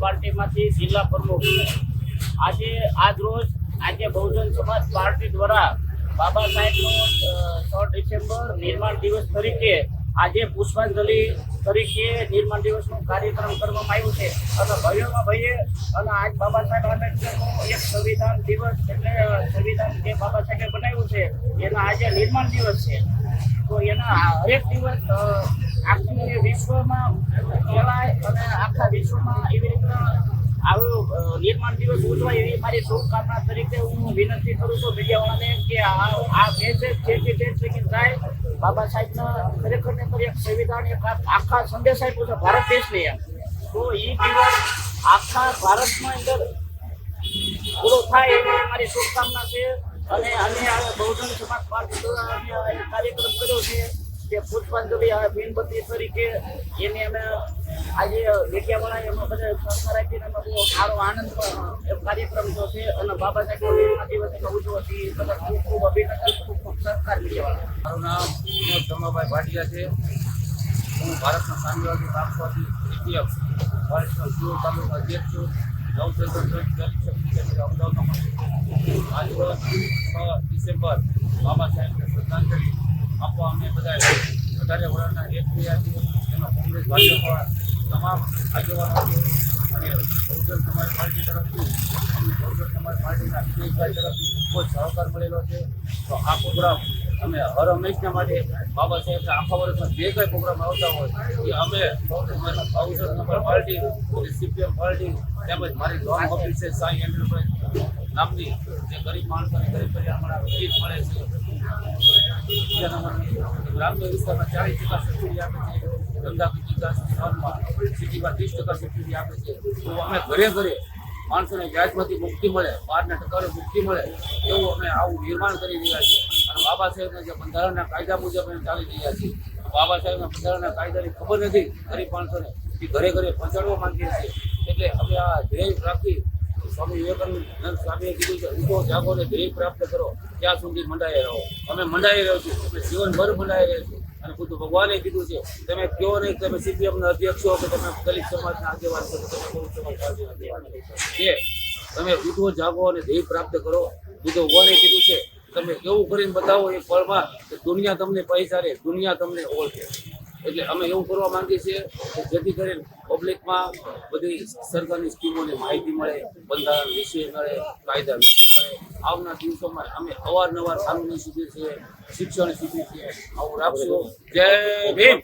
Party જિલ્લા પ્રમુખ. આજે, આજ રોજ આજે બહુજન સમાજ પાર્ટી દ્વારા બાબા સાહેબનો છ ડિસેમ્બર નિર્માણ દિવસ તરીકે આજે પુષ્પાંજલિ તરીકે નિર્માણ દિવસનો કાર્યક્રમ કરવામાં આવ્યો છે. અને ભાઈઓમાં ભાઈએ અને આજ બાબા સાહેબ આંબેડકરનો એક સંવિધાન દિવસ એટલે સંવિધાન જે બાબા સાહેબે બનાવ્યું છે, એના આજે નિર્માણ દિવસ છે. તો એના હરેક દિવસ આખી વિશ્વમાં ફેલાય અને આખા વિશ્વમાં એવી રીતના આવું નિર્માણ દિવસ ઉજવાય એવી મારી શુભકામના તરીકે હું વિનંતી કરું છું મીડિયાવાળાને કે આ આ મેસેજ જે કે જે સુધી થાય, બાબા સાહેબના ખરેખર ને ખરેખર સંવિધાન, એક આખા સંદેશ આપ્યો છે ભારત દેશને એમ. તો એ દિવસ આખા ભારતમાં અંદર પૂરો થાય એવી મારી શુભકામના છે. અને અમે આ બહુજન સમાજ પાર્ટી દ્વારા કાર્યક્રમ કર્યો છે. કે પુષ્પાંજલિ આ મીણબત્તી તરીકે એને અમે આજે મીડિયાવાળા એમાં બધા સહકાર રાખીને અમે બહુ સારો આનંદ એ કાર્યક્રમ જો છે અને બાબા જન્મ દિવસ એનો ઉજવવાથી બધા ખૂબ ખૂબ અભિનંદન, ખૂબ ખૂબ સહકાર મીડિયાવાળા મારું નામ ધમાભાઈ ભાટિયા છે. હું ભારતના સામ્યવાદી રાષ્ટ્રવાદી ઇતિહાસ ભારતના જુઓ તાલુકા અધ્યક્ષ છું. નવચંદ્ર અમદાવાદમાં ડિસેમ્બર બાબા સાહેબને શ્રદ્ધાંજલિ આપવા અમે બધા વધારે વડાના એક થયા છીએ એમાં કોંગ્રેસ, ભાજપ તમામ આગેવાનો અને બહુજન સમાજ પાર્ટી તરફથી અને બહુજન સમાજ પાર્ટીના વિજયભાઈ તરફથી ખૂબ જ સહકાર મળેલો છે. તો આ પ્રોગ્રામ અમે હર હંમેશના માટે બાબા સાહેબના આખા વર્ષમાં જે કંઈ પ્રોગ્રામ આવતા હોય એ અમે Bahujan Samaj party CPM party તેમજ મારી લોન ઓફિસ છે સાંઈ એન્ટરપ્રાઇઝ નામની જે ગરીબ માણસોને ગરીબ પરિવાર મળે છે. ગ્રામ્ય વિસ્તારમાં ચાલીસ ટકા સબસિડી આપે છે. ધંધાકીય ત્રીસ ટકા સબસિડી આપે છે તો અમે ઘરે ઘરે માણસોને વ્યાજમાંથી મુક્તિ મળે. બહારના ટકાને મુક્તિ મળે. એવું અમે આવું નિર્માણ કરી રહ્યા છીએ અને બાબા સાહેબના જે બંધારણના કાયદા મુજબ અમે ચાલી રહ્યા છીએ. બાબા સાહેબના બંધારણના કાયદાની ખબર નથી. ગરીબ માણસોને એ ઘરે ઘરે પહોંચાડવા માંગીએ છીએ એટલે અમે આ ધ્યેય રાખી સ્વામી વિવેકાનંદ સ્વામીએ કીધું કે ઉઠો, જાગો ને ધ્યેય પ્રાપ્ત કરો. ત્યાં સુધી મંડાઈ રહો. અમે મંડાઈ રહ્યો છું. અમે જીવનભર મંડાઈ રહ્યો છું. અને ખુદ ભગવાને કીધું છે, તમે કયો નહીં, તમે સીપીએમના અધ્યક્ષ છો કે તમે દલિત સમાજના આગેવાન છો તમે કે તમે ઉઠો, જાગો અને ધ્યેય પ્રાપ્ત કરો. બુદ્ધ ભગવાને કીધું છે, તમે કેવું કરીને બતાવો એક પળમાં કે દુનિયા તમને પૈસા રે દુનિયા તમને ઓળખે. એટલે અમે એવું કરવા માંગીએ છીએ કે જેથી કરીને પબ્લિકમાં બધી સરકારની સ્કીમોની માહિતી મળે, બંધારણ વિશે મળે, કાયદા વિશે મળે. આવના દિવસોમાં અમે અવારનવાર કાનૂની શિબિર છે, શિક્ષણ શિબિર છે. આવું રાખશું. જય ભીમ!